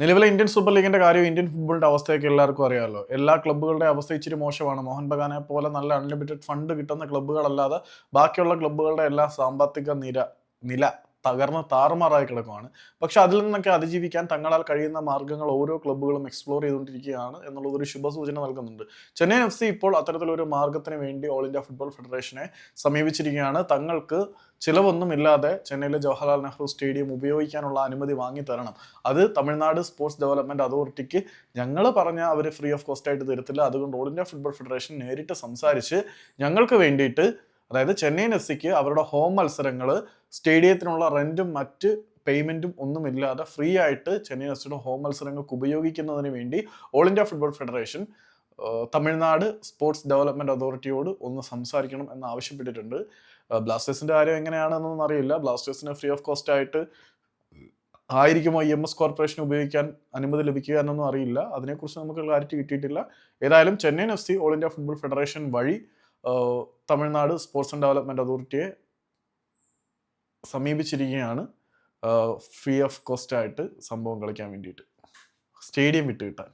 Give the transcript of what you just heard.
നിലവിലെ Indian super ലീഗിന്റെ കാര്യം ഇന്ത്യൻ ഫുട്ബോളിന്റെ അവസ്ഥയൊക്കെ എല്ലാവർക്കും അറിയാമല്ലോ. എല്ലാ ക്ലബ്ബുകളുടെ അവസ്ഥ ഇച്ചിരി മോശമാണ്. മോഹൻ ബഗാനെ പോലെ നല്ല അൺലിമിറ്റഡ് ഫണ്ട് കിട്ടുന്ന ക്ലബ്ബുകളല്ലാതെ ബാക്കിയുള്ള ക്ലബ്ബുകളുടെ എല്ലാ സാമ്പത്തിക നിര നില തകർന്ന് താറുമാറായി കിടക്കുകയാണ് പക്ഷെ അതിൽ നിന്നൊക്കെ അതിജീവിക്കാൻ തങ്ങളാൽ കഴിയുന്ന മാർഗങ്ങൾ ഓരോ ക്ലബ്ബുകളും എക്സ്പ്ലോർ ചെയ്തുകൊണ്ടിരിക്കുകയാണ് എന്നുള്ളത് ഒരു ശുഭസൂചന നൽകുന്നുണ്ട്. ചെന്നൈ എഫ് സി ഇപ്പോൾ അത്തരത്തിലൊരു മാർഗത്തിന് വേണ്ടി ഓൾ ഇന്ത്യ ഫുട്ബോൾ ഫെഡറേഷനെ സമീപിച്ചിരിക്കുകയാണ്. തങ്ങൾക്ക് ചിലവൊന്നുമില്ലാതെ ചെന്നൈയിലെ ജവഹർലാൽ നെഹ്റു സ്റ്റേഡിയം ഉപയോഗിക്കാനുള്ള അനുമതി വാങ്ങി തരണം അത് തമിഴ്നാട് സ്പോർട്സ് ഡെവലപ്മെന്റ് അതോറിറ്റിക്ക് ഞങ്ങൾ പറഞ്ഞ അവർ ഫ്രീ ഓഫ് കോസ്റ്റ് ആയിട്ട് തരത്തില്ല. അതുകൊണ്ട് ഓൾ ഇന്ത്യ ഫുട്ബോൾ ഫെഡറേഷൻ നേരിട്ട് സംസാരിച്ച് ഞങ്ങൾക്ക് വേണ്ടിയിട്ട് അതായത് ചെന്നൈയിൻ എഫ് സിക്ക് അവരുടെ ഹോം മത്സരങ്ങൾ സ്റ്റേഡിയത്തിനുള്ള റെന്റും മറ്റ് പേയ്മെന്റും ഒന്നുമില്ലാതെ ഫ്രീ ആയിട്ട് ചെന്നൈ എഫ് സിയുടെ ഹോം മത്സരങ്ങൾക്ക് ഉപയോഗിക്കുന്നതിന് വേണ്ടി All India Football Federation Tamil Nadu sports development അതോറിറ്റിയോട് ഒന്ന് സംസാരിക്കണം എന്ന് ആവശ്യപ്പെട്ടിട്ടുണ്ട്. ഏഹ്, ബ്ലാസ്റ്റേഴ്സിന്റെ കാര്യം എങ്ങനെയാണെന്നൊന്നും അറിയില്ല. ബ്ലാസ്റ്റേഴ്സിന് ഫ്രീ ഓഫ് കോസ്റ്റ് ആയിട്ട് ആയിരിക്കുമോ ഇ എം എസ് കോർപ്പറേഷൻ ഉപയോഗിക്കാൻ അനുമതി ലഭിക്കുക എന്നൊന്നും അറിയില്ല. അതിനെക്കുറിച്ച് നമുക്ക് ക്ലാരിറ്റി കിട്ടിയിട്ടില്ല. ഏതായാലും Chennaiyin F C All India Football Federation വഴി തമിഴ്നാട് സ്പോർട്സ് ആൻഡ് ഡെവലപ്മെന്റ് അതോറിറ്റിയെ സമീപിച്ചിരിക്കുകയാണ്. ഫ്രീ ഓഫ് കോസ്റ്റായിട്ട് സംഭവം കളിക്കാൻ വേണ്ടിയിട്ട്. സ്റ്റേഡിയം വിട്ട് കിട്ടാൻ.